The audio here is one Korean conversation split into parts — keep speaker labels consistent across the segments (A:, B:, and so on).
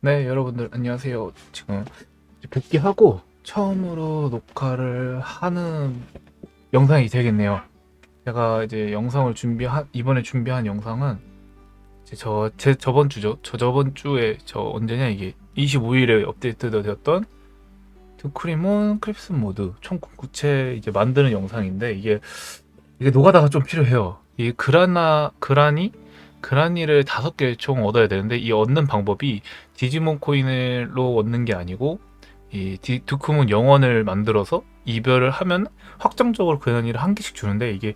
A: 네, 여러분들 안녕하세요. 지금 복귀하고 처음으로 녹화를 하는 영상이 되겠네요. 제가 이제 영상을 준비한 이번에 준비한 영상은 저 제 저번 주죠. 저 저번 주에 저 언제냐 이게 25일에 업데이트가 되었던 드크리몬 크립스 모드 총 구체 이제 만드는 영상인데 이게 이게 노가다가 좀 필요해요. 이 그라나 그라니 그라니를 다섯 개 총 얻어야 되는데 이 얻는 방법이 디지몬 코인으로 얻는 게 아니고 이 디, 두크몬 영원을 만들어서 이별을 하면 확정적으로 그라니를 한 개씩 주는데 이게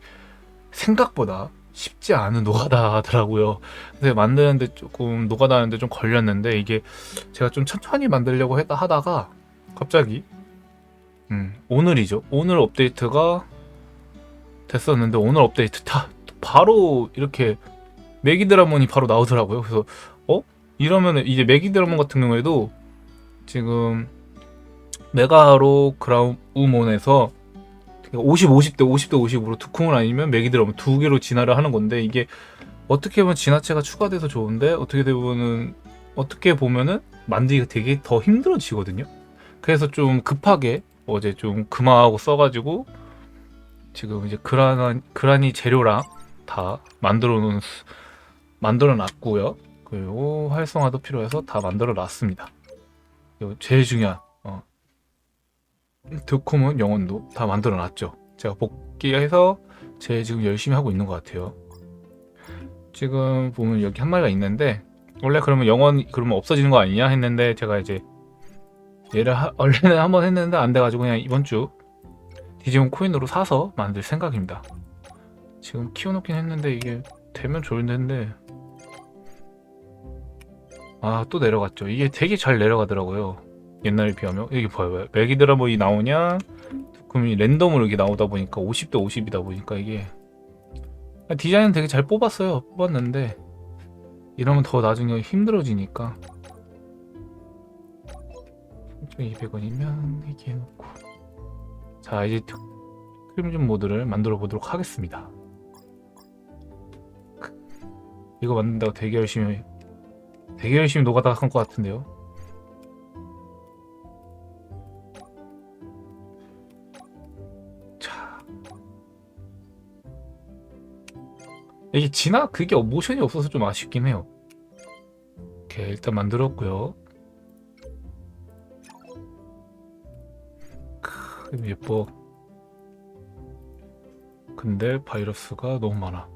A: 생각보다 쉽지 않은 노가다 하더라고요. 근데 만드는데 조금 노가다 하는데 좀 걸렸는데 이게 제가 좀 천천히 만들려고 했다 하다가 갑자기 음, 오늘이죠. 오늘 업데이트가 됐었는데 오늘 업데이트 다 바로 이렇게 메기 드라몬이 바로 나오더라고요. 그래서 어? 이러면 이제 메기 드라몬 같은 경우에도 지금 메가로 그라우몬에서 50, 50대 50대 50으로 두 콩을 아니면 메기 드라몬 두 개로 진화를 하는 건데 이게 어떻게 보면 진화체가 추가돼서 좋은데 어떻게 보면은 어떻게 보면은 만들기가 되게 더 힘들어지거든요. 그래서 좀 급하게 어제 좀 금화하고 써가지고 지금 이제 그라니, 그라니 재료랑 다 만들어 놓은 수- 만들어 놨고요. 그리고 활성화도 필요해서 다 만들어 놨습니다. 제일 중요한 어, 드콤은 영혼도 다 만들어 놨죠. 제가 복귀해서 제일 지금 열심히 하고 있는 것 같아요. 지금 보면 여기 한 마리가 있는데 원래 그러면 영혼 그러면 없어지는 거 아니냐 했는데 제가 이제 얘를 하, 원래는 한번 했는데 안 돼가지고 그냥 이번 주 디지몬 코인으로 사서 만들 생각입니다. 지금 키워놓긴 했는데 이게 되면 좋을 텐데 아 또 내려갔죠. 이게 되게 잘 내려가더라고요. 옛날에 비하면 여기 봐요. 맥이 드라몬이 나오냐 그럼 랜덤으로 이게 나오다 보니까 50대 50이다 보니까 이게 디자인은 되게 잘 뽑았어요. 뽑았는데 이러면 더 나중에 힘들어지니까 3,200원이면 이렇게 해놓고 자 이제 크림즘 모드를 만들어 보도록 하겠습니다. 이거 만든다고 되게 열심히 되게 열심히 노가다 한 것 같은데요. 자 이게 진화 그게 모션이 없어서 좀 아쉽긴 해요. 오케이 일단 만들었고요. 크, 예뻐. 근데 바이러스가 너무 많아.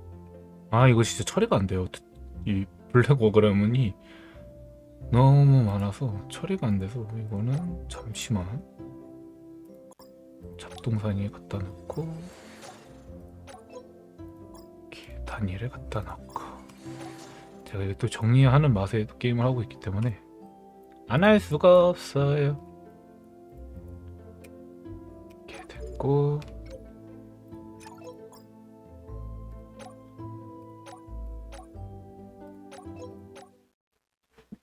A: 아 이거 진짜 처리가 안 돼요. 이 블랙 워그라문이 너무 많아서 처리가 안 돼서 이거는 잠시만 잡동사니에 갖다 놓고 단일에 갖다 놓고 제가 이거 또 정리하는 맛에 또 게임을 하고 있기 때문에 안 할 수가 없어요. 이렇게 됐고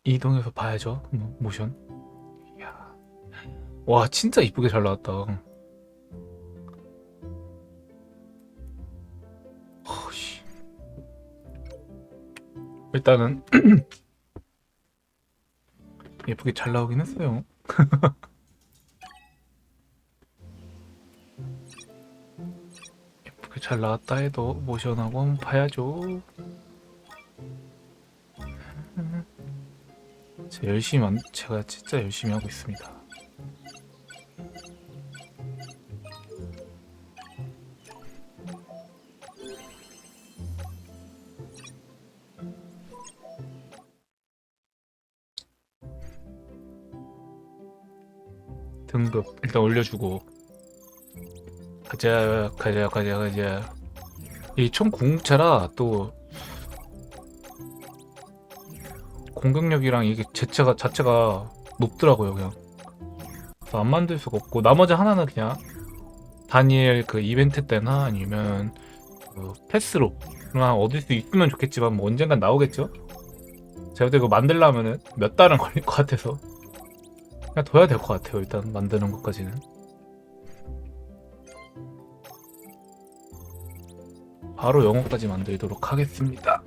A: 이동해서 봐야죠. 뭐, 모션. 이야. 와, 진짜 이쁘게 잘 나왔다. 허씨. 일단은 예쁘게 잘 나오긴 했어요. 예쁘게 잘 나왔다 해도 모션하고 한번 봐야죠. 제가 열심히 만, 제가 진짜 열심히 하고 있습니다. 등급 일단 올려주고 가자 가자 가자 가자 이 총 궁차라 또 공격력이랑 이게 자체가 자체가 높더라고요 그냥. 안 만들 수가 없고 나머지 하나는 그냥 다니엘 그 이벤트 때나 아니면 그 패스로 그냥 얻을 수 있으면 좋겠지만 뭐 언젠간 나오겠죠? 제가 이거 만들려면은 몇 달은 걸릴 것 같아서 그냥 둬야 될 것 같아요 일단 만드는 것까지는. 바로 영어까지 만들도록 하겠습니다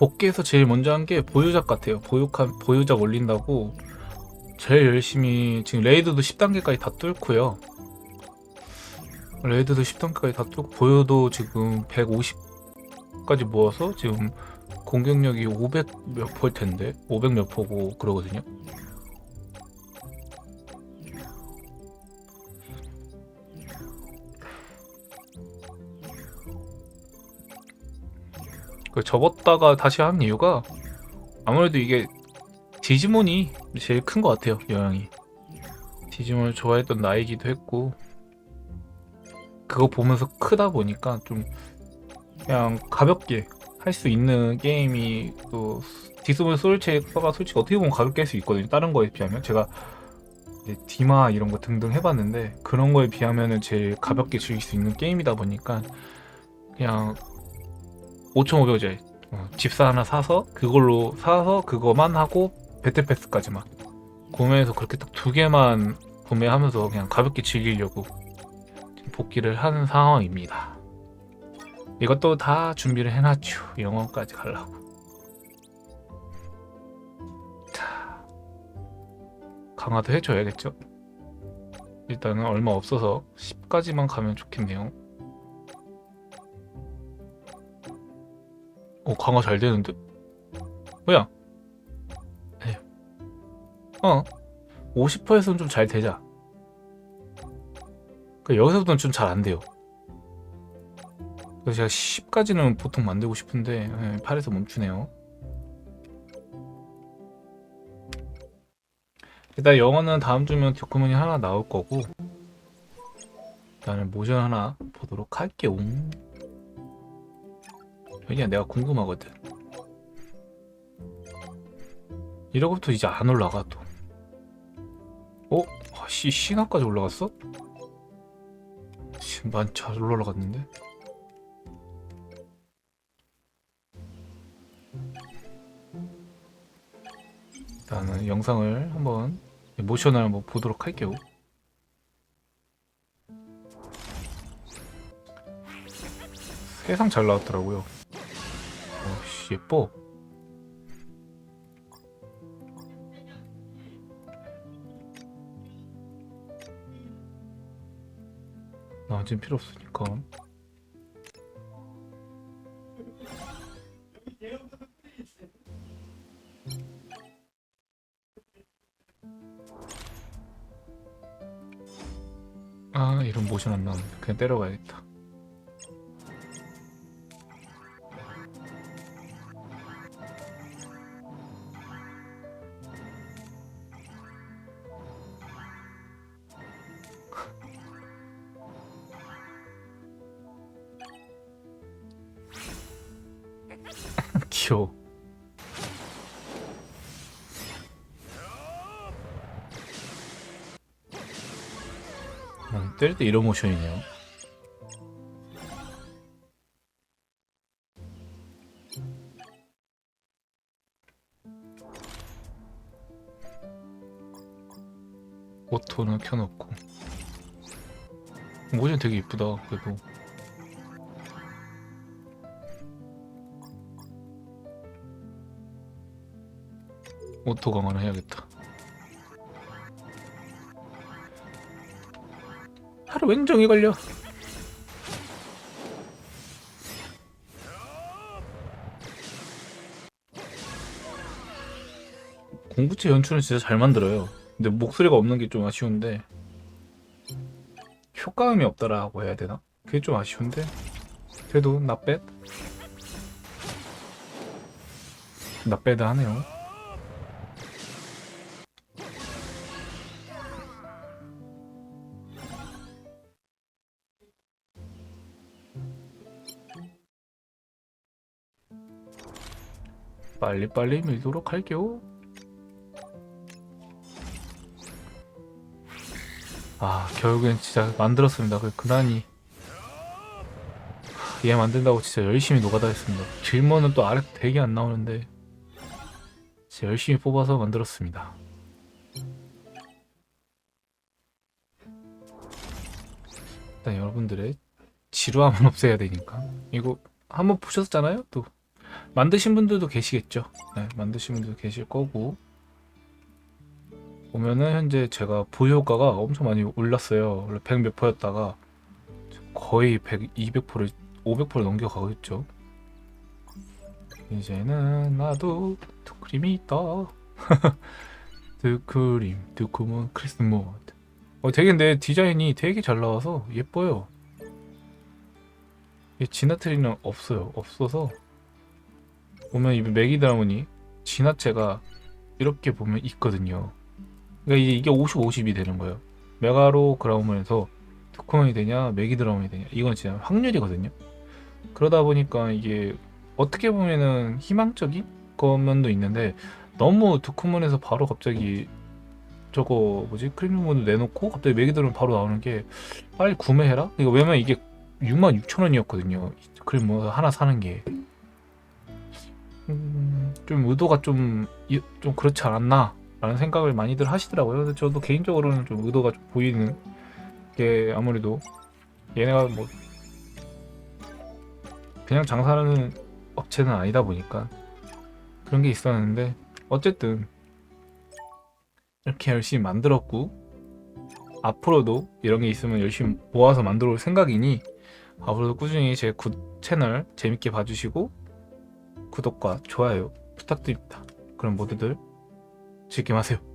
A: 복귀에서 제일 먼저 한 게 보유작 같아요. 보유한 보유작 올린다고 제일 열심히 지금 레이드도 10단계까지 다 뚫고요. 레이드도 10단계까지 다 뚫고 보유도 지금 150까지 모아서 지금 공격력이 500 몇 포일 텐데 500 몇 포고 그러거든요. 그 접었다가 다시 한 이유가 아무래도 이게 디지몬이 제일 큰 것 같아요 영향이. 디지몬을 좋아했던 나이기도 했고 그거 보면서 크다 보니까 좀 그냥 가볍게 할 수 있는 게임이 또 디스몬 소울체가 솔직히 어떻게 보면 가볍게 할 수 있거든요. 다른 거에 비하면. 제가 디마 이런 거 등등 해봤는데 그런 거에 비하면은 제일 가볍게 즐길 수 있는 게임이다 보니까 그냥 5,500원짜리 어, 집사 하나 사서 그걸로 사서 그거만 하고 배틀 패스까지만 구매해서 그렇게 딱 두 개만 구매하면서 그냥 가볍게 즐기려고 복귀를 하는 상황입니다. 이것도 다 준비를 해놨죠. 영어까지 가려고. 자, 강화도 해줘야겠죠. 일단은 얼마 없어서 10까지만 가면 좋겠네요. 오 강화 잘 되는데? 뭐야? 에휴. 어 50%에서는 좀 잘 되자 그 여기서부터는 좀 잘 안 돼요 그래서 제가 10까지는 보통 만들고 싶은데 예, 8에서 멈추네요 일단 영어는 다음 주면 도큐멘이 하나 나올 거고 일단은 모션 하나 보도록 할게요 왜냐 내가 궁금하거든. 이러고부터 이제 안 올라가 또. 어? 아, 씨 신화까지 올라갔어? 신반 잘 올라갔는데? 일단은 영상을 한번 모션을 한번 보도록 할게요. 세상 잘 나왔더라고요 예뻐 나 지금 필요 없으니까. 아 이런 모션 안 나오네 그냥 때려가야겠다 음, 때릴 때 이런 모션이네요. 오토는 켜놓고. 모션 되게 이쁘다 그래도 오토 강화를 해야겠다. 하루 왼정이 걸려. 공구체 연출은 진짜 잘 만들어요. 근데 목소리가 없는 게 좀 아쉬운데 효과음이 없더라고 해야 되나? 그게 좀 아쉬운데 그래도 나빼 나빼드 하네요. 빨리빨리 밀도록 할게요. 아, 결국엔 진짜 만들었습니다. 그 그란이 얘 만든다고 진짜 열심히 노가다 했습니다. 길머는 또 아래 되게 안 나오는데 진짜 열심히 뽑아서 만들었습니다. 일단 여러분들의 지루함은 없애야 되니까 이거 한번 보셨잖아요? 또 만드신 분들도 계시겠죠. 네, 만드신 분들도 계실 거고 보면은 현재 제가 보효과가 엄청 많이 올랐어요. 원래 100 몇 퍼였다가 거의 100, 200%를 500%를 넘겨가고 있죠. 이제는 나도 두크림이 있다. 두크림, 두크문 크리스모드. 어, 되게 근데 디자인이 되게 잘 나와서 예뻐요. 이 지나트리는 없어요. 없어서 보면 이 메기드라모니 진화체가 이렇게 보면 있거든요. 그러니까 이게, 이게 50, 50이 되는 거예요. 메가로 그라우먼에서 두크몬이 되냐, 메기드라몬이 되냐. 이건 진짜 확률이거든요. 그러다 보니까 이게 어떻게 보면은 희망적인 것면도 있는데 너무 두크몬에서 바로 갑자기 저거 뭐지 크림모드 내놓고 갑자기 메기드라몬 바로 나오는 게 빨리 구매해라. 이거 왜냐면 이게 6만 6천 원이었거든요. 크림 뭐 하나 사는 게. 음, 좀 의도가 좀, 이- 좀 그렇지 않았나 라는 생각을 많이들 하시더라고요. 근데 저도 개인적으로는 좀 의도가 좀 보이는 게 아무래도 얘네가 뭐 그냥 장사하는 업체는 아니다 보니까 그런 게 있었는데 어쨌든 이렇게 열심히 만들었고 앞으로도 이런 게 있으면 열심히 모아서 만들어 올 생각이니 앞으로도 꾸준히 제 구, 채널 재밌게 봐주시고 구독과 좋아요 부탁드립니다. 그럼 모두들 즐김하세요.